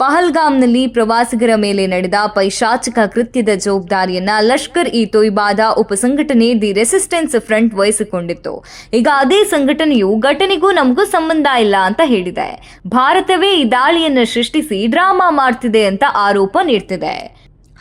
ಪಹಲ್ಗಾಮ್ನಲ್ಲಿ ಪ್ರವಾಸಿಗರ ಮೇಲೆ ನಡೆದ ಪೈಶಾಚಿಕ ಕೃತ್ಯದ ಜವಾಬ್ದಾರಿಯನ್ನ ಲಷ್ಕರ್ ಇ ತೊಯ್ಬಾದ ಉಪಸಂಘಟನೆ ದಿ ರೆಸಿಸ್ಟೆನ್ಸ್ ಫ್ರಂಟ್ ವಹಿಸಿಕೊಂಡಿತ್ತು. ಈಗ ಅದೇ ಸಂಘಟನೆಯು ಘಟನೆಗೂ ನಮಗೂ ಸಂಬಂಧ ಇಲ್ಲ ಅಂತ ಹೇಳಿದೆ. ಭಾರತವೇ ಈ ದಾಳಿಯನ್ನು ಸೃಷ್ಟಿಸಿ ಡ್ರಾಮಾ ಮಾಡ್ತಿದೆ ಅಂತ ಆರೋಪ ನೀಡ್ತಿದೆ.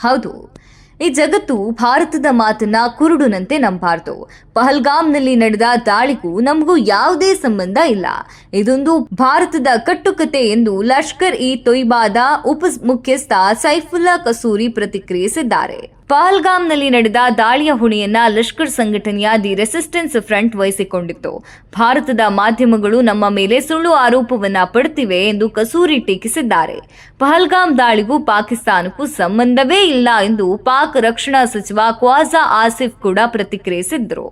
ಹೌದು. ಈ ಜಗತ್ತು ಭಾರತದ ಮಾತನ್ನ ಕುರುಡುನಂತೆ ನಂಬಾರ್ದು. ಪಹಲ್ಗಾಮ್ನಲ್ಲಿ ನಡೆದ ದಾಳಿಗೂ ನಮಗೂ ಯಾವುದೇ ಸಂಬಂಧ ಇಲ್ಲ. ಇದೊಂದು ಭಾರತದ ಕಟ್ಟುಕತೆ ಎಂದು ಲಷ್ಕರ್ ಇ ತೊಯ್ಬಾದ ಉಪ ಮುಖ್ಯಸ್ಥ ಸೈಫುಲ್ಲಾ ಕಸೂರಿ ಪ್ರತಿಕ್ರಿಯಿಸಿದ್ದಾರೆ. ಪಹಲ್ಗಾಮ್ನಲ್ಲಿ ನಡೆದ ದಾಳಿಯ ಹೊಣೆಯನ್ನ ಲಷ್ಕರ್ ಸಂಘಟನೆಯ ದಿ ರೆಸಿಸ್ಟೆನ್ಸ್ ಫ್ರಂಟ್ ವಹಿಸಿಕೊಂಡಿತ್ತು. ಭಾರತದ ಮಾಧ್ಯಮಗಳು ನಮ್ಮ ಮೇಲೆ ಸುಳ್ಳು ಆರೋಪವನ್ನ ಪಡುತ್ತಿವೆ ಎಂದು ಕಸೂರಿ ಟೀಕಿಸಿದ್ದಾರೆ. ಪಹಲ್ಗಾಮ್ ದಾಳಿಗೂ ಪಾಕಿಸ್ತಾನಕ್ಕೂ ಸಂಬಂಧವೇ ಇಲ್ಲ ಎಂದು ಪಾಕ್ ರಕ್ಷಣಾ ಸಚಿವ ಕ್ವಾಜಾ ಆಸಿಫ್ ಕೂಡ ಪ್ರತಿಕ್ರಿಯಿಸಿದ್ರು.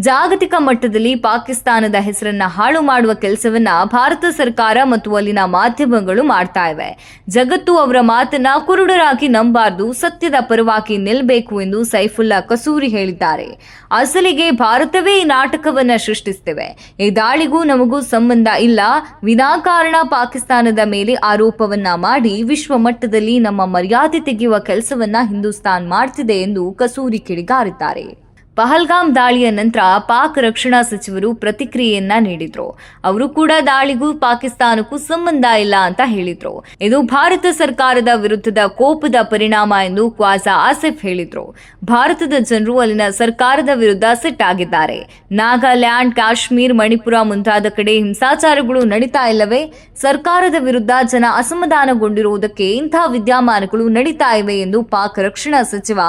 ಜಾಗತಿಕ ಮಟ್ಟದಲ್ಲಿ ಪಾಕಿಸ್ತಾನದ ಹೆಸರನ್ನ ಹಾಳು ಮಾಡುವ ಕೆಲಸವನ್ನ ಭಾರತ ಸರ್ಕಾರ ಮತ್ತು ಅಲ್ಲಿನ ಮಾಧ್ಯಮಗಳು ಮಾಡ್ತಾ ಇವೆ. ಜಗತ್ತು ಅವರ ಮಾತನ್ನ ಕುರುಡರಾಗಿ ನಂಬಾರ್ದು, ಸತ್ಯದ ಪರವಾಗಿ ನಿಲ್ಲಬೇಕು ಎಂದು ಸೈಫುಲ್ಲಾ ಕಸೂರಿ ಹೇಳಿದ್ದಾರೆ. ಅಸಲಿಗೆ ಭಾರತವೇ ಈ ನಾಟಕವನ್ನ ಸೃಷ್ಟಿಸುತ್ತಿವೆ. ಈ ದಾಳಿಗೂ ನಮಗೂ ಸಂಬಂಧ ಇಲ್ಲ. ವಿನಾಕಾರಣ ಪಾಕಿಸ್ತಾನದ ಮೇಲೆ ಆರೋಪವನ್ನ ಮಾಡಿ ವಿಶ್ವ ಮಟ್ಟದಲ್ಲಿ ನಮ್ಮ ಮರ್ಯಾದೆ ತೆಗೆಯುವ ಕೆಲಸವನ್ನ ಹಿಂದೂಸ್ತಾನ್ ಮಾಡ್ತಿದೆ ಎಂದು ಕಸೂರಿ ಕಿಡಿಗಾರಿದ್ದಾರೆ. ಪಹಲ್ಗಾಮ್ ದಾಳಿಯ ನಂತರ ಪಾಕ್ ರಕ್ಷಣಾ ಸಚಿವರು ಪ್ರತಿಕ್ರಿಯೆಯನ್ನ ನೀಡಿದ್ರು. ಅವರು ಕೂಡ ದಾಳಿಗೂ ಪಾಕಿಸ್ತಾನಕ್ಕೂ ಸಂಬಂಧ ಇಲ್ಲ ಅಂತ ಹೇಳಿದ್ರು. ಇದು ಭಾರತ ಸರ್ಕಾರದ ವಿರುದ್ಧದ ಕೋಪದ ಪರಿಣಾಮ ಎಂದು ಕ್ವಾಜಾ ಆಸಿಫ್ ಹೇಳಿದ್ರು. ಭಾರತದ ಜನರು ಅಲ್ಲಿನ ಸರ್ಕಾರದ ವಿರುದ್ಧ ಸೆಟ್ ಆಗಿದ್ದಾರೆ. ನಾಗಾಲ್ಯಾಂಡ್, ಕಾಶ್ಮೀರ್, ಮಣಿಪುರ ಮುಂತಾದ ಕಡೆ ಹಿಂಸಾಚಾರಗಳು ನಡೀತಾ ಇಲ್ಲವೇ? ಸರ್ಕಾರದ ವಿರುದ್ಧ ಜನ ಅಸಮಾಧಾನಗೊಂಡಿರುವುದಕ್ಕೆ ಇಂಥ ವಿದ್ಯಮಾನಗಳು ನಡೀತಾ ಇವೆ ಎಂದು ಪಾಕ್ ರಕ್ಷಣಾ ಸಚಿವ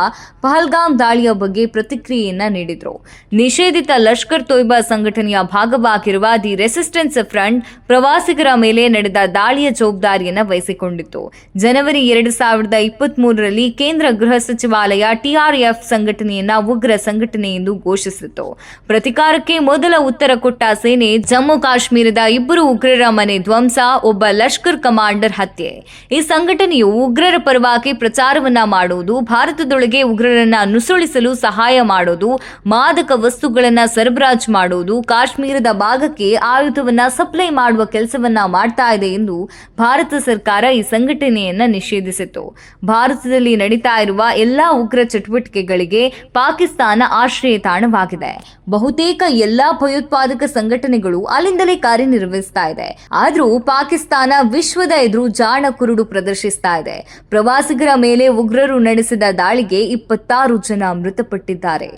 ಪಹಲ್ಗಾಮ್ ದಾಳಿಯ ಬಗ್ಗೆ ಪ್ರತಿಕ್ರಿಯೆಯನ್ನ ನೀಡಿದ್ರು. ನಿಷೇಧಿತ ಲಷ್ಕರ್ ತೊಯ್ಬಾ ಸಂಘಟನೆಯ ಭಾಗವಾಗಿರುವ ದಿ ರೆಸಿಸ್ಟೆನ್ಸ್ ಫ್ರಂಟ್ ಪ್ರವಾಸಿಗರ ಮೇಲೆ ನಡೆದ ದಾಳಿಯ ಜವಾಬ್ದಾರಿಯನ್ನ ವಹಿಸಿಕೊಂಡಿತ್ತು. ಜನವರಿ ಎರಡು ಸಾವಿರದ ಇಪ್ಪತ್ತ್ ಮೂರರಲ್ಲಿ ಕೇಂದ್ರ ಗೃಹ ಸಚಿವಾಲಯ ಟಿಆರ್ಎಫ್ ಸಂಘಟನೆಯನ್ನ ಉಗ್ರ ಸಂಘಟನೆ ಎಂದು ಘೋಷಿಸಿತ್ತು. ಪ್ರತಿಕಾರಕ್ಕೆ ಮೊದಲ ಉತ್ತರ ಕೊಟ್ಟ ಸೇನೆ ಜಮ್ಮು ಕಾಶ್ಮೀರದ ಇಬ್ಬರು ಉಗ್ರರ ಮನೆ ಧ್ವಂಸ, ಒಬ್ಬ ಲಷ್ಕರ್ ಕಮಾಂಡರ್ ಹತ್ಯೆ. ಈ ಸಂಘಟನೆಯು ಉಗ್ರರ ಪರವಾಗಿ ಪ್ರಚಾರವನ್ನ ಮಾಡುವುದು, ಭಾರತದೊಳಗೆ ಉಗ್ರರನ್ನ ನುಸುಳಿಸಲು ಸಹಾಯ ಮಾಡೋದು ಮಾದಕ ವಸ್ತುಗಳನ್ನ ಸರಬರಾಜು ಮಾಡುವುದು, ಕಾಶ್ಮೀರದ ಭಾಗಕ್ಕೆ ಆಯುಧವನ್ನ ಸಪ್ಲೈ ಮಾಡುವ ಕೆಲಸವನ್ನ ಮಾಡ್ತಾ ಇದೆ ಎಂದು ಭಾರತ ಸರ್ಕಾರ ಈ ಸಂಘಟನೆಯನ್ನ ನಿಷೇಧಿಸಿತು ಭಾರತದಲ್ಲಿ ನಡೀತಾ ಇರುವ ಎಲ್ಲಾ ಉಗ್ರ ಚಟುವಟಿಕೆಗಳಿಗೆ ಪಾಕಿಸ್ತಾನ ಆಶ್ರಯ ತಾಣವಾಗಿದೆ. ಬಹುತೇಕ ಎಲ್ಲಾ ಭಯೋತ್ಪಾದಕ ಸಂಘಟನೆಗಳು ಅಲ್ಲಿಂದಲೇ ಕಾರ್ಯನಿರ್ವಹಿಸ್ತಾ ಇದೆ. ಆದರೂ ಪಾಕಿಸ್ತಾನ ವಿಶ್ವದ ಎದುರು ಜಾಣ ಕುರುಡು ಪ್ರದರ್ಶಿಸ್ತಾ ಇದೆ. ಪ್ರವಾಸಿಗರ ಮೇಲೆ ಉಗ್ರರು ನಡೆಸಿದ ದಾಳಿಗೆ ಇಪ್ಪತ್ತಾರು ಜನ ಮೃತಪಟ್ಟಿದ್ದಾರೆ.